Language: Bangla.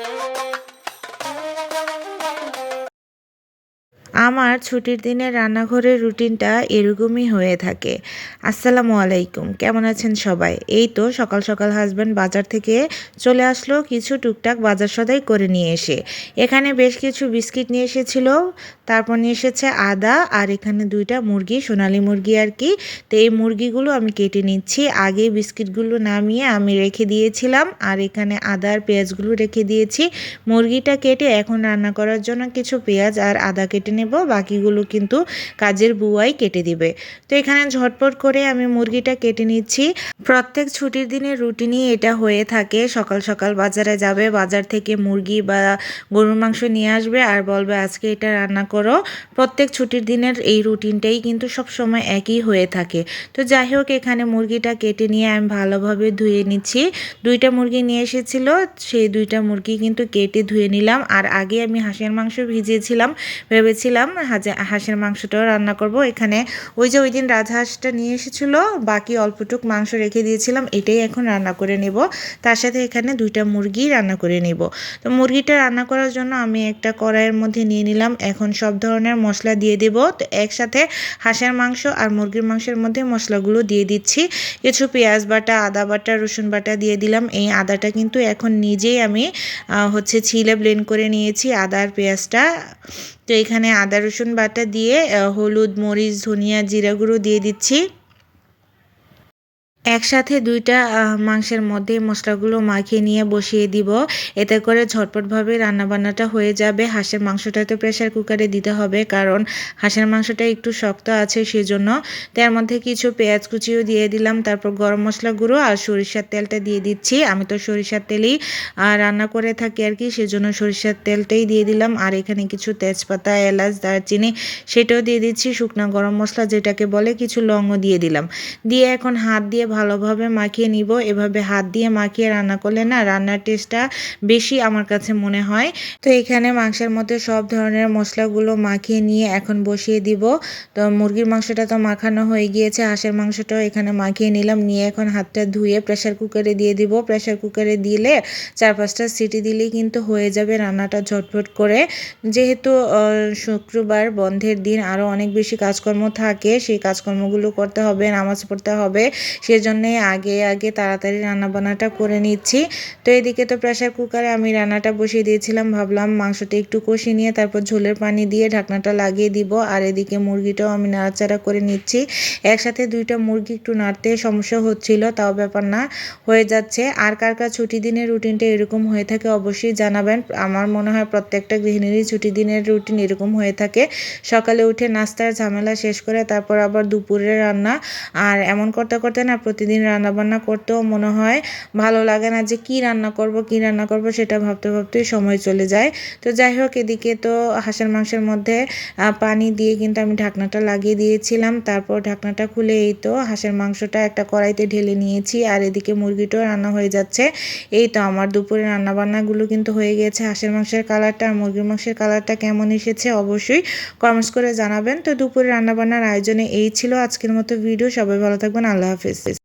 Música আমার ছুটির দিনে রান্নাঘরের রুটিনটা এরকমই হয়ে থাকে। আসসালামু আলাইকুম, কেমন আছেন সবাই? এই তো সকাল সকাল হাজব্যান্ড বাজার থেকে চলে আসলো কিছু টুকটাক বাজার সদাই করে নিয়ে এসে। এখানে বেশ কিছু বিস্কিট নিয়ে এসেছিল, তারপর নিয়ে এসেছে আদা আর এখানে দুইটা মুরগি, সোনালি মুরগি আর কি। তো এই মুরগিগুলো আমি কেটে নিচ্ছি। আগে বিস্কিটগুলো নামিয়ে আমি রেখে দিয়েছিলাম আর এখানে আদা আর পেঁয়াজগুলো রেখে দিয়েছি। মুরগিটা কেটে এখন রান্না করার জন্য কিছু পেঁয়াজ আর আদা কেটে নেব। বাকিগুলো কিন্তু কাজের বুয়াই কেটে দিবে। তো এখানে ঝটপট করে আমি মুরগিটা কেটে নিচ্ছি। প্রত্যেক ছুটির দিনের রুটিনই এটা হয়ে থাকে। সকাল সকাল বাজারে যাবে, বাজার থেকে মুরগি বা গরুর মাংস নিয়ে আসবে আর বলবে, আজকে এটা রান্না করো। প্রত্যেক ছুটির দিনের এই রুটিনটাই কিন্তু সব সময় একই হয়ে থাকে। তো যাই হোক, এখানে মুরগিটা কেটে নিয়ে আমি ভালোভাবে ধুয়ে নিচ্ছি। দুইটা মুরগি নিয়ে এসেছিল, সেই দুইটা মুরগি কিন্তু কেটে ধুয়ে নিলাম। আর আগে আমি হাঁসের মাংস ভিজিয়েছিলাম, ভেবেছিলাম হাঁসের মাংসটাও রান্না করব। এখানে ওই যে ওই দিন রাজহাঁসটা নিয়ে এসেছিল, বাকি অল্পটুক মাংস রেখে দিয়েছিলাম, এটাই এখন রান্না করে নেব। তার সাথে এখানে দুইটা মুরগি রান্না করে নেব। তো মুরগিটা রান্না করার জন্য আমি একটা কড়াইয়ের মধ্যে নিয়ে নিলাম, এখন সব ধরনের মশলা দিয়ে দেব। তো একসাথে হাঁসের মাংস আর মুরগির মাংসের মধ্যে মশলাগুলো দিয়ে দিচ্ছি। কিছু পেঁয়াজ বাটা, আদা বাটা, রসুন বাটা দিয়ে দিলাম। এই আদাটা কিন্তু এখন নিজেই আমি হচ্ছে ছিলে ব্লেন্ড করে নিয়েছি আদা আর পেঁয়াজটা। তো এখানে আদা রসুন বাটা দিয়ে হলুদ মরিচ ধনিয়া জিরা গুঁড়ো দিয়ে দিচ্ছি। একসাথে দুইটা মাংসের মধ্যে মশলাগুলো মাখিয়ে নিয়ে বসিয়ে দিব। এতে করে ঝটপটভাবে রান্নাবান্নাটা হয়ে যাবে। হাঁসের মাংসটা তো প্রেশার কুকারে দিতে হবে, কারণ হাঁসের মাংসটা একটু শক্ত আছে সেজন্য। তার মধ্যে কিছু পেঁয়াজ কুচিও দিয়ে দিলাম, তারপর গরম মশলা গুঁড়ো আর সরিষার তেলটা দিয়ে দিচ্ছি। আমি তো সরিষার তেলেই রান্না করে থাকি আর কি, সেজন্য সরিষার তেলটাই দিয়ে দিলাম। আর এখানে কিছু তেজপাতা, এলাচ, দারচিনি সেটাও দিয়ে দিচ্ছি। শুকনো গরম মশলা যেটাকে বলে, কিছু লংও দিয়ে দিলাম। দিয়ে এখন হাত দিয়ে ভালোভাবে মাখিয়ে নিব। এভাবে হাত দিয়ে মাখিয়ে রান্না করলে না রান্নার টেস্টটা বেশি আমার কাছে মনে হয়। তো এখানে মাংসের মধ্যে সব ধরনের মশলাগুলো মাখিয়ে নিয়ে এখন বসিয়ে দিব। তো মুরগির মাংসটা তো মাখানো হয়ে গিয়েছে, হাঁসের মাংসটাও এখানে মাখিয়ে নিলাম। নিয়ে এখন হাতটা ধুয়ে প্রেশার কুকারে দিয়ে দিব। প্রেশার কুকারে দিলে চার পাঁচটা সিটি দিলেই কিন্তু হয়ে যাবে রান্নাটা ঝটফট করে। যেহেতু শুক্রবার, বন্ধের দিন আরও অনেক বেশি কাজকর্ম থাকে, সেই কাজকর্মগুলো করতে হবে, নামাজ পড়তে হবে। সে সেজন্যই আগে আগে তাড়াতাড়ি রান্নাবান্নাটা করে নিচ্ছি। তো এদিকে তো প্রেশার কুকারে আমি রান্নাটা বসিয়ে দিয়েছিলাম, ভাবলাম মাংসটা একটু কষিয়ে নিয়ে তারপর ঝোলের পানি দিয়ে ঢাকনাটা লাগিয়ে দিব। আর এদিকে মুরগিটাও আমি নাড়াচাড়া করে নিচ্ছি। একসাথে দুইটা মুরগি একটু নাড়তে সমস্যা হচ্ছিল, তাও ব্যাপার না, হয়ে যাচ্ছে। আর কার কার ছুটি দিনের রুটিনটা এরকম হয়ে থাকে অবশ্যই জানাবেন। আমার মনে হয় প্রত্যেকটা গৃহিণীরই ছুটি দিনের রুটিন এরকম হয়ে থাকে। সকালে উঠে নাস্তার ঝামেলা শেষ করে তারপর আবার দুপুরে রান্না। আর এমন করতে করতে না প্রতিদিন রান্নাবান্না করতেও মনে হয় ভালো লাগে না যে কি রান্না করব, কি রান্না করব সেটা ভাবতে ভাবতেই সময় চলে যায়। তো যাই হোক, এদিকে তো হাঁসের মাংসের মধ্যে পানি দিয়ে কিন্তু আমি ঢাকনাটা লাগিয়ে দিয়েছিলাম। তারপর ঢাকনাটা খুলে এই তো হাঁসের মাংসটা একটা কড়াইতে ঢেলে নিয়েছি আর এদিকে মুরগিটাও রান্না হয়ে যাচ্ছে। এই তো আমার দুপুরে রান্নাবান্নাগুলো কিন্তু হয়ে গেছে। হাঁসের মাংসের কালারটা আর মুরগির মাংসের কালারটা কেমন এসেছে অবশ্যই কমেন্টস করে জানাবেন। তো দুপুরে রান্নাবান্নার আয়োজনে এই ছিল আজকের মতো ভিডিও। সবাই ভালো থাকবেন। আল্লাহ হাফিজ।